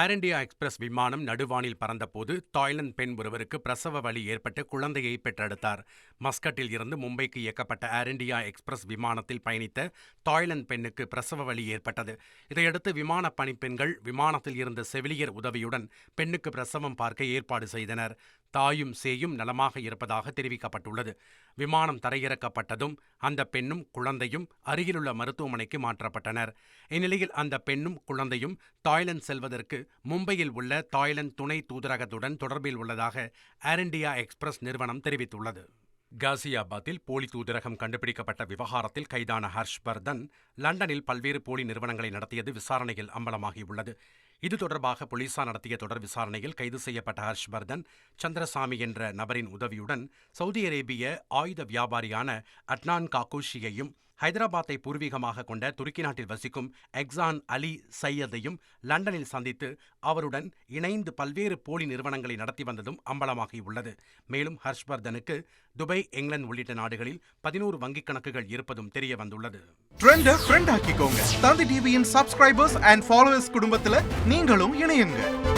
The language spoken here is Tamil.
ஏர் இண்டியா எக்ஸ்பிரஸ் விமானம் நடுவானில் பறந்தபோது தாய்லாந்து பெண் ஒருவருக்கு பிரசவ வலி ஏற்பட்டு குழந்தையை பெற்றெடுத்தார். மஸ்கட்டில் இருந்து மும்பைக்கு இயக்கப்பட்ட ஏர் இண்டியா எக்ஸ்பிரஸ் விமானத்தில் பயணித்த தாய்லாந்து பெண்ணுக்கு பிரசவ வலி ஏற்பட்டது. இதையடுத்து விமான பணிப்பெண்கள் விமானத்தில் இருந்த செவிலியர் உதவியுடன் பெண்ணுக்கு பிரசவம் பார்க்க ஏற்பாடு செய்தனர். தாயும் சேயும் நலமாக இருப்பதாக தெரிவிக்கப்பட்டுள்ளது. விமானம் தரையிறக்கப்பட்டதும் அந்த பெண்ணும் குழந்தையும் அருகிலுள்ள மருத்துவமனைக்கு மாற்றப்பட்டனர். இந்நிலையில் அந்த பெண்ணும் குழந்தையும் தாய்லாந்து செல்வதற்கு மும்பையில் உள்ள தாய்லாந்து துணை தூதரகத்துடன் தொடர்பில் உள்ளதாக ஏர் இண்டியா எக்ஸ்பிரஸ் நிறுவனம் தெரிவித்துள்ளது. காசியாபாத்தில் போலி தூதரகம் கண்டுபிடிக்கப்பட்ட விவகாரத்தில் கைதான ஹர்ஷ்வர்தன் லண்டனில் பல்வேறு போலி நிறுவனங்களை நடத்தியது விசாரணையில் அம்பலமாகியுள்ளது. இது தொடர்பாக போலீசார் நடத்திய தொடர் விசாரணையில் கைது செய்யப்பட்ட ஹர்ஷ்வர்தன் சந்திரசாமி என்ற நபரின் உதவியுடன் சவுதி அரேபிய ஆயுத வியாபாரியான அட்னான் காக்கோஷியையும் ஹைதராபாத்தை பூர்வீகமாக கொண்ட துருக்கி நாட்டில் வசிக்கும் எக்ஸான் அலி சையதையும் லண்டனில் சந்தித்து அவருடன் இணைந்து பல்வேறு போலி நிறுவனங்களை நடத்தி வந்ததும் அம்பலமாகியுள்ளது. மேலும் ஹர்ஷ்வர்தனுக்கு துபாய் இங்கிலாந்து உள்ளிட்ட நாடுகளில் பதினோரு வங்கிக் கணக்குகள் இருப்பதும் தெரிய வந்துள்ளது. ட்ரெண்ட ஆக்கிக்கோங்க. தந்தி டிவியின் சப்ஸ்கிரைபர்ஸ் அண்ட் ஃபாலோவர்ஸ் குடும்பத்துல நீங்களும் இணையுங்க.